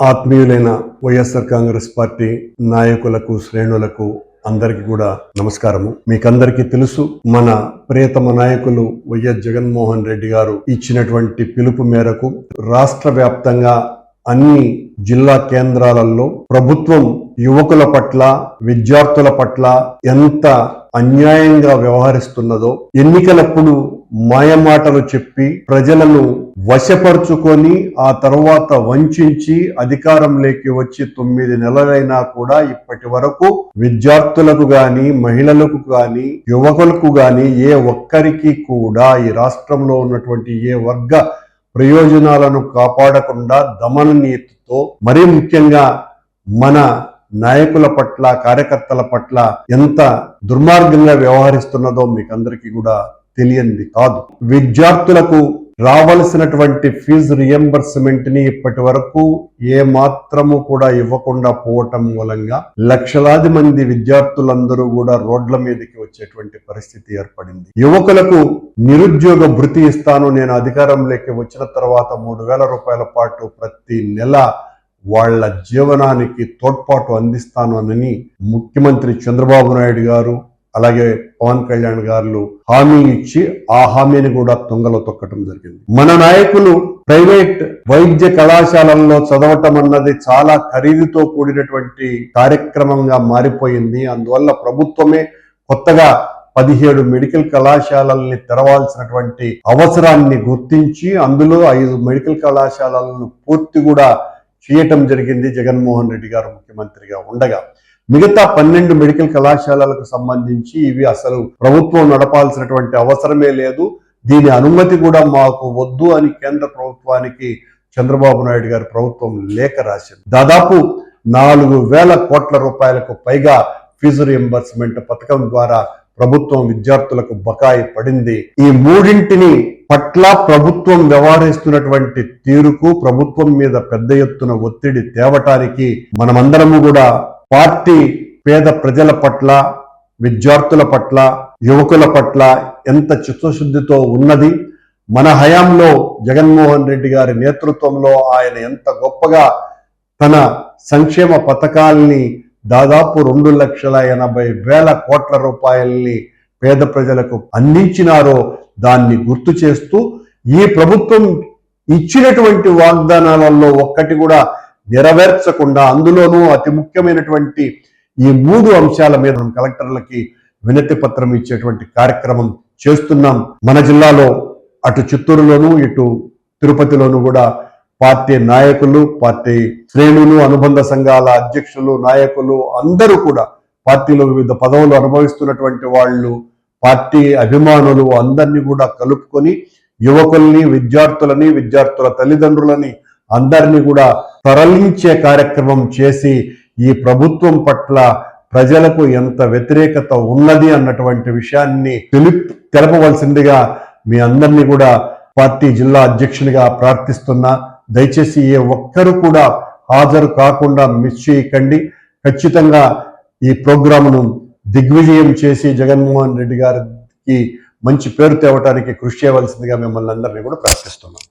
ఆత్మీయులైన YSR Congress party నాయకులకు శ్రేణులకు అందరికీ కూడా నమస్కారము. మీకందరికీ తెలుసు మన ప్రియతమ నాయకులు వైఎస్ జగన్మోహన్ రెడ్డి గారు ఇచ్చినటువంటి పిలుపు మేరకు రాష్ట్ర వ్యాప్తంగా అన్ని జిల్లా కేంద్రాలలో ప్రభుత్వం యువకుల పట్ల విద్యార్థుల పట్ల ఎంత అన్యాయంగా వ్యవహరిస్తున్నదో ఎన్నికలప్పుడు మాయమాటలు చెప్పి ప్రజలను వశపరుచుకొని ఆ తర్వాత వంచి అధికారంలోకి వచ్చి తొమ్మిది నెలలైనా కూడా ఇప్పటి వరకు విద్యార్థులకు గాని మహిళలకు గాని యువకులకు గాని ఏ ఒక్కరికి కూడా ఈ రాష్ట్రంలో ఉన్నటువంటి ఏ వర్గ ప్రయోజనాలను కాపాడకుండా దమన నీతితో మరీ ముఖ్యంగా మన నాయకుల పట్ల కార్యకర్తల పట్ల ఎంత దుర్మార్గంగా వ్యవహరిస్తున్నదో మీకు అందరికీ కూడా తెలియంది కాదు. విద్యార్థులకు రావలసినటువంటి ఫీజు రియంబర్స్మెంట్ని ఇప్పటి వరకు ఏ మాత్రము కూడా ఇవ్వకుండా పోవటం మూలంగా లక్షలాది మంది విద్యార్థులందరూ కూడా రోడ్ల మీదకి వచ్చేటువంటి పరిస్థితి ఏర్పడింది. యువకులకు నిరుద్యోగ భృతి ఇస్తాను నేను అధికారంలోకి వచ్చిన తర్వాత మూడు వేల రూపాయల పాటు ప్రతి నెల వాళ్ళ జీవనానికి తోడ్పాటు అందిస్తాను అని ముఖ్యమంత్రి చంద్రబాబు నాయుడు గారు అలాగే పవన్ కళ్యాణ్ గారు హామీ ఇచ్చి ఆ హామీని కూడా తుంగలో తొక్కటం జరిగింది. మన నాయకులు ప్రైవేట్ వైద్య కళాశాలల్లో చదవటం అన్నది చాలా ఖరీదుతో కూడినటువంటి కార్యక్రమంగా మారిపోయింది. అందువల్ల ప్రభుత్వమే కొత్తగా పదిహేడు మెడికల్ కళాశాలల్ని తెరవాల్సినటువంటి అవసరాన్ని గుర్తించి అందులో ఐదు మెడికల్ కళాశాలలను పూర్తి కూడా చేయటం జరిగింది జగన్మోహన్ రెడ్డి గారు ముఖ్యమంత్రిగా ఉండగా. మిగతా పన్నెండు మెడికల్ కళాశాలలకు సంబంధించి ఇవి అసలు ప్రభుత్వం నడపాల్సినటువంటి అవసరమే లేదు. దీని అనుమతి కూడా మాకు వద్దు అని కేంద్ర ప్రభుత్వానికి చంద్రబాబు నాయుడు గారి ప్రభుత్వం లేఖ రాసింది. దాదాపు నాలుగు వేల కోట్ల రూపాయలకు పైగా ఫీజు రియంబర్స్మెంట్ పథకం ద్వారా ప్రభుత్వం విద్యార్థులకు బకాయి పడింది. ఈ మూడింటిని పట్ల ప్రభుత్వం వ్యవహరిస్తున్నటువంటి తీరుకు ప్రభుత్వం మీద పెద్ద ఎత్తున ఒత్తిడి తేవటానికి మనమందరము కూడా పార్టీ పేద ప్రజల పట్ల విద్యార్థుల పట్ల యువకుల పట్ల ఎంత చిత్తశుద్ధితో ఉన్నది మన హయాంలో జగన్మోహన్ రెడ్డి గారి నేతృత్వంలో ఆయన ఎంత గొప్పగా తన సంక్షేమ పథకాల్ని దాదాపు రెండు లక్షల ఎనభై వేల కోట్ల రూపాయల్ని పేద ప్రజలకు అందించినారో దాన్ని గుర్తు చేస్తూ ఈ ప్రభుత్వం ఇచ్చినటువంటి వాగ్దానాలలో ఒక్కటి కూడా నెరవేర్చకుండా అందులోనూ అతి ముఖ్యమైనటువంటి ఈ మూడు అంశాల మీద మనం కలెక్టర్లకి వినతి పత్రం ఇచ్చేటువంటి కార్యక్రమం చేస్తున్నాం. మన జిల్లాలో అటు చిత్తూరులోను ఇటు తిరుపతిలోను కూడా పార్టీ నాయకులు పార్టీ శ్రేణులు అనుబంధ సంఘాల అధ్యక్షులు నాయకులు అందరూ కూడా పార్టీలో వివిధ పదవులు అనుభవిస్తున్నటువంటి వాళ్ళు పార్టీ అభిమానులు అందరినీ కూడా కలుపుకొని యువకుల్ని విద్యార్థులని విద్యార్థుల తల్లిదండ్రులని అందరినీ కూడా తరలించే కార్యక్రమం చేసి ఈ ప్రభుత్వం పట్ల ప్రజలకు ఎంత వ్యతిరేకత ఉన్నది అన్నటువంటి విషయాన్ని తెలుపు తెలపవలసిందిగా మీ అందరినీ కూడా పార్టీ జిల్లా అధ్యక్షునిగా ప్రార్థిస్తున్నా. దయచేసి ఏ ఒక్కరు కూడా హాజరు కాకుండా మిస్ చేయకండి. ఖచ్చితంగా ఈ ప్రోగ్రామును దిగ్విజయం చేసి జగన్మోహన్ రెడ్డి గారికి మంచి పేరు తేవటానికి కృషి చేయవలసిందిగా మిమ్మల్ని అందరినీ కూడా ప్రార్థిస్తున్నాం.